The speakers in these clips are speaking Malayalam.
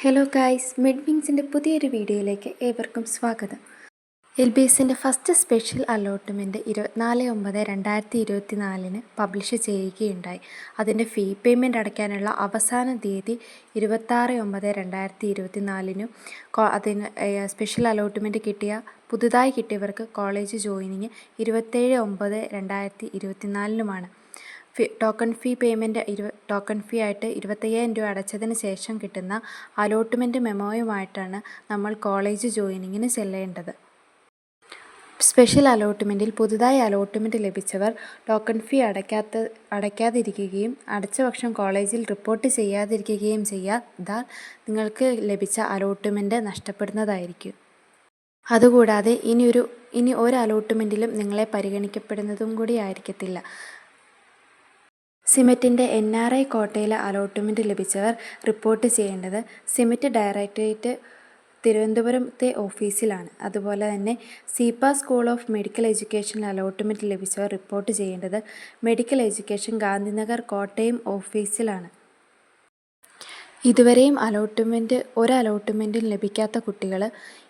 ഹലോ ഗായ്സ് മിഡ് വിങ്സിന്റെ പുതിയൊരു വീഡിയോയിലേക്ക് ഏവർക്കും സ്വാഗതം. എൽ ബി എസിന്റെ ഫസ്റ്റ് സ്പെഷ്യൽ അലോട്ട്മെന്റ് ഇരുപത്തിനാല് ഒമ്പത് രണ്ടായിരത്തി ഇരുപത്തി നാലിന് പബ്ലിഷ് ചെയ്യുകയുണ്ടായി. അതിന്റെ ഫീ പേയ്മെന്റ് അടയ്ക്കാനുള്ള അവസാന തീയതി ഇരുപത്താറ് ഒമ്പത് രണ്ടായിരത്തി ഇരുപത്തി നാലിനും അതിന് സ്പെഷ്യൽ അലോട്ട്മെന്റ് കിട്ടിയ പുതുതായി കിട്ടിയവർക്ക് കോളേജ് ജോയിനിങ് ഇരുപത്തേഴ് ഒമ്പത് രണ്ടായിരത്തി ഇരുപത്തി നാലിനുമാണ് ഫീ ടോക്കൺ ഫീ പേയ്മെന്റ് ഇരു ടോക്കൺ ഫീ ആയിട്ട് ഇരുപത്തയ്യായിരം രൂപ അടച്ചതിന് ശേഷം കിട്ടുന്ന അലോട്ട്മെന്റ് മെമ്മോയുമായിട്ടാണ് നമ്മൾ കോളേജ് ജോയിനിങ്ങിന് ചെല്ലേണ്ടത് സ്പെഷ്യൽ അലോട്ട്മെന്റിൽ പുതുതായി അലോട്ട്മെന്റ് ലഭിച്ചവർ ടോക്കൺ ഫീ അടയ്ക്കാത്ത അടയ്ക്കാതിരിക്കുകയും അടച്ച പക്ഷം കോളേജിൽ റിപ്പോർട്ട് ചെയ്യാതിരിക്കുകയും ചെയ്യാതാൽ നിങ്ങൾക്ക് ലഭിച്ച അലോട്ട്മെന്റ് നഷ്ടപ്പെടുന്നതായിരിക്കും. അതുകൂടാതെ ഇനിയൊരു ഇനി ഒരു അലോട്ട്മെന്റിലും നിങ്ങളെ പരിഗണിക്കപ്പെടുന്നതും കൂടി ആയിരിക്കത്തില്ല. സിമറ്റിന്റെ എൻ ആർ ഐ കോട്ടയിലെ അലോട്ട്മെന്റ് ലഭിച്ചവർ റിപ്പോർട്ട് ചെയ്യേണ്ടത് സിമെറ്റ് ഡയറക്ടറേറ്റ് തിരുവനന്തപുരത്തെ ഓഫീസിലാണ്. അതുപോലെ തന്നെ സീപ്പ school of medical education allotment ലഭിച്ചവർ report ചെയ്യേണ്ടത് മെഡിക്കൽ എഡ്യൂക്കേഷൻ ഗാന്ധിനഗർ കോട്ടയം ഓഫീസിലാണ്. ഇതുവരെയും അലോട്ട്മെന്റ് ഒരു അലോട്ട്മെന്റും ലഭിക്കാത്ത കുട്ടികൾ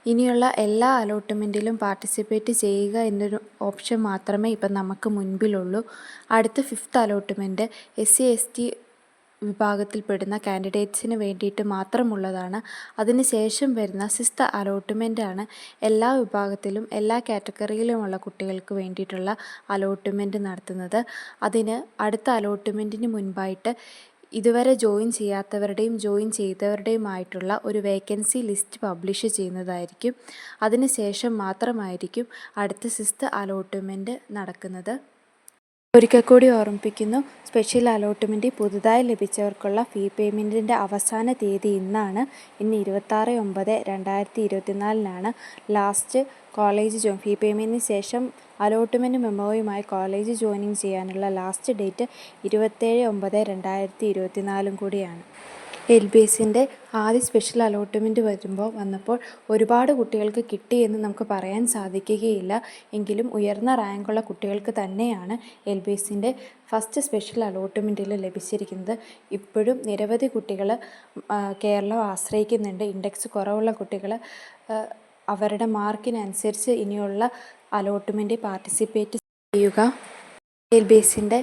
ഇനിയുള്ള എല്ലാ അലോട്ട്മെന്റിലും പാർട്ടിസിപ്പേറ്റ് ചെയ്യുക എന്നൊരു ഓപ്ഷൻ മാത്രമേ ഇപ്പം നമുക്ക് മുൻപിലുള്ളൂ. അടുത്ത fifth allotment S C S T വിഭാഗത്തിൽപ്പെടുന്ന കാൻഡിഡേറ്റ്സിന് വേണ്ടിയിട്ട് മാത്രമുള്ളതാണ്. അതിന് ശേഷം വരുന്ന സിസ്ത് അലോട്ട്മെന്റാണ് എല്ലാ വിഭാഗത്തിലും എല്ലാ കാറ്റഗറിയിലുമുള്ള കുട്ടികൾക്ക് വേണ്ടിയിട്ടുള്ള അലോട്ട്മെന്റ് നടത്തുന്നത്. അതിന് അടുത്ത അലോട്ട്മെന്റിന് മുൻപായിട്ട് ഇതുവരെ ജോയിൻ ചെയ്യാത്തവരുടെയും ജോയിൻ ചെയ്തവരുടെയുമായിട്ടുള്ള ഒരു വേക്കൻസി ലിസ്റ്റ് പബ്ലിഷ് ചെയ്യുന്നതായിരിക്കും. അതിനുശേഷം മാത്രമായിരിക്കും അടുത്ത സിസ്റ്റ് അലോട്ട്മെന്റ് നടക്കുന്നത്. ഒരിക്കൽ കൂടി ഓർമ്മിപ്പിക്കുന്നു സ്പെഷ്യൽ അലോട്ട്മെന്റ് പുതുതായി ലഭിച്ചവർക്കുള്ള ഫീ പേയ്മെന്റിന്റെ അവസാന തീയതി ഇന്നാണ്. ഇന്ന് ഇരുപത്താറ് ഒമ്പത് രണ്ടായിരത്തി ഇരുപത്തിനാലിനാണ്. ലാസ്റ്റ് കോളേജ് ജോ ഫീ പേയ്മെന്റിന് ശേഷം അലോട്ട്മെന്റ് മെമ്മോയുമായി കോളേജ് ജോയിനിങ് ചെയ്യാനുള്ള ലാസ്റ്റ് ഡേറ്റ് ഇരുപത്തേഴ് ഒമ്പത് രണ്ടായിരത്തി ഇരുപത്തിനാലും കൂടിയാണ്. എൽ ബി എസിന്റെ ആദ്യ സ്പെഷ്യൽ അലോട്ട്മെന്റ് വരുമ്പോൾ വന്നപ്പോൾ ഒരുപാട് കുട്ടികൾക്ക് കിട്ടിയെന്ന് നമുക്ക് പറയാൻ സാധിക്കുകയില്ല. എങ്കിലും ഉയർന്ന റാങ്കുള്ള കുട്ടികൾക്ക് തന്നെയാണ് എൽ ബി എസിന്റെ ഫസ്റ്റ് സ്പെഷ്യൽ അലോട്ട്മെന്റിൽ ലഭിച്ചിരിക്കുന്നത്. ഇപ്പോഴും നിരവധി കുട്ടികൾ കേരളം ആശ്രയിക്കുന്നുണ്ട്. ഇൻഡെക്സ് കുറവുള്ള കുട്ടികൾ അവരുടെ മാർക്കിനനുസരിച്ച് ഇനിയുള്ള അലോട്ട്മെന്റ് പാർട്ടിസിപ്പേറ്റ് ചെയ്യുക. എൽ ബി എസിന്റെ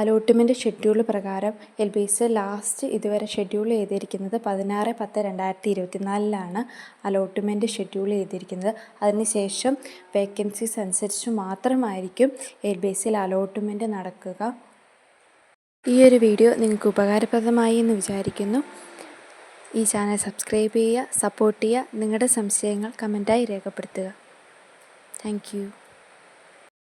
അലോട്ട്മെന്റ് ഷെഡ്യൂൾ പ്രകാരം എൽ ബി എസ് ലാസ്റ്റ് ഇതുവരെ ഷെഡ്യൂൾ ചെയ്തിരിക്കുന്നത് പതിനാറ് പത്ത് രണ്ടായിരത്തി ഇരുപത്തിനാലിലാണ് അലോട്ട്മെന്റ് ഷെഡ്യൂൾ ചെയ്തിരിക്കുന്നത്. അതിനുശേഷം വേക്കൻസീസ് അനുസരിച്ച് മാത്രമായിരിക്കും എൽ ബി എസിൽ അലോട്ട്മെന്റ് നടക്കുക. ഈ ഒരു വീഡിയോ നിങ്ങൾക്ക് ഉപകാരപ്രദമായി എന്ന് വിചാരിക്കുന്നു. ഈ ചാനൽ സബ്സ്ക്രൈബ് ചെയ്യുക സപ്പോർട്ട് ചെയ്യുക നിങ്ങളുടെ സംശയങ്ങൾ കമന്റായി രേഖപ്പെടുത്തുക. താങ്ക്